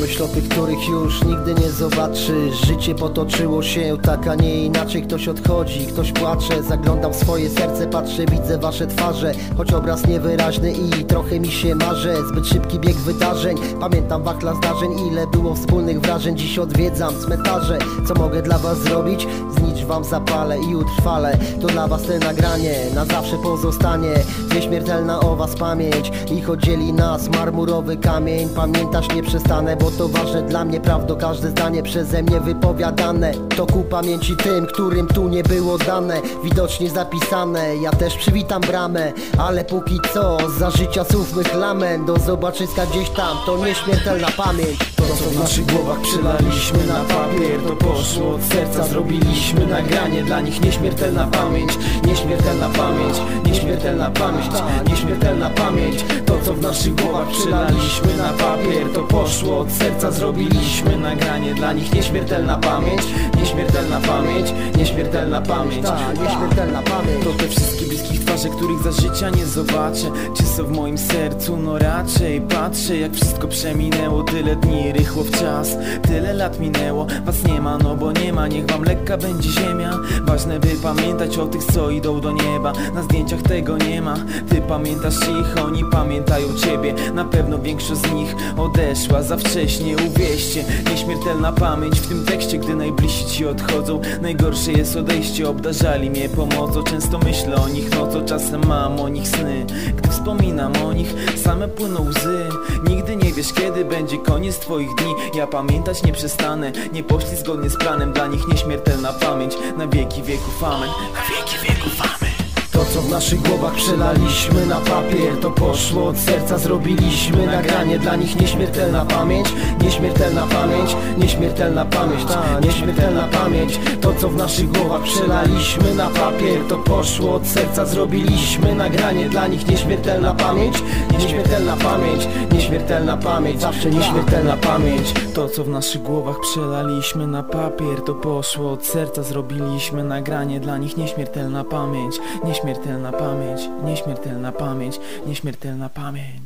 Myśl o tych, których już nigdy nie zobaczysz. Życie potoczyło się tak, a nie inaczej. Ktoś odchodzi, ktoś płacze Zaglądam w swoje serce, patrzę, widzę wasze twarze. Choć obraz niewyraźny i trochę mi się marzę Zbyt szybki bieg wydarzeń. Pamiętam wachla zdarzeń, ile było wspólnych wrażeń. Dziś odwiedzam cmentarze. Co mogę dla was zrobić? Wam zapalę i utrwalę. To dla was te nagranie, na zawsze pozostanie. Nieśmiertelna o was pamięć I choć dzieli nas marmurowy kamień. Pamiętać nie przestanę, bo to ważne dla mnie Prawdo. Każde zdanie przeze mnie wypowiadane. To ku pamięci tym, którym tu nie było dane. Widocznie zapisane, ja też przywitam bramę. Ale póki co, za życia słów mych lament Do zobaczyska gdzieś tam, to nieśmiertelna pamięć. To co w naszych głowach przelaliśmy na papier To poszło od serca, zrobiliśmy nagranie Dla nich nieśmiertelna pamięć Nieśmiertelna pamięć, nieśmiertelna pamięć Nieśmiertelna pamięć. To co w naszych głowach przelaliśmy na papier To poszło od serca, zrobiliśmy nagranie Dla nich nieśmiertelna pamięć Nieśmiertelna pamięć, nieśmiertelna pamięć. Nieśmiertelna pamięć to te wszystkie bliskich twarze, których za życia nie zobaczę. Czy są w moim sercu? No raczej Patrzę jak wszystko przeminęło. Tyle dni, rychło w czas Tyle lat minęło. Was nie ma, no bo nie ma. Niech wam lekka będzie ziemia. Ważne by pamiętać o tych, co idą do nieba. Na zdjęciach tego nie ma. Ty pamiętasz ich, oni pamiętają ciebie. Na pewno większość z nich odeszła za wcześnie. Uwierzcie, nieśmiertelna pamięć W tym tekście, gdy najbliżsi ci odchodzą. Najgorsze jest odejście, obdarzali mnie pomocą. Często myślę o nich nocą, czasem mam o nich sny. Gdy wspominam o nich, same płyną łzy. Nigdy nie wiesz kiedy będzie koniec twoich dni. Ja pamiętać nie przestanę, nie poszli zgodnie z planem. Dla nich nieśmiertelna pamięć, na wieki wieków amen Na wieki wieków amen to co w naszych głowach przelaliśmy na papier To poszło od serca, zrobiliśmy nagranie Dla nich nieśmiertelna pamięć Nieśmiertelna pamięć, nieśmiertelna pamięć Ta nieśmiertelna pamięć. To co w naszych głowach przelaliśmy na papier To poszło od serca, zrobiliśmy nagranie Dla nich nieśmiertelna pamięć Nieśmiertelna pamięć, nieśmiertelna pamięć Zawsze nieśmiertelna pamięć. To co w naszych głowach przelaliśmy na papier To poszło od serca, zrobiliśmy nagranie Dla nich nieśmiertelna pamięć Nieśmiertelna pamięć, nieśmiertelna pamięć, nieśmiertelna pamięć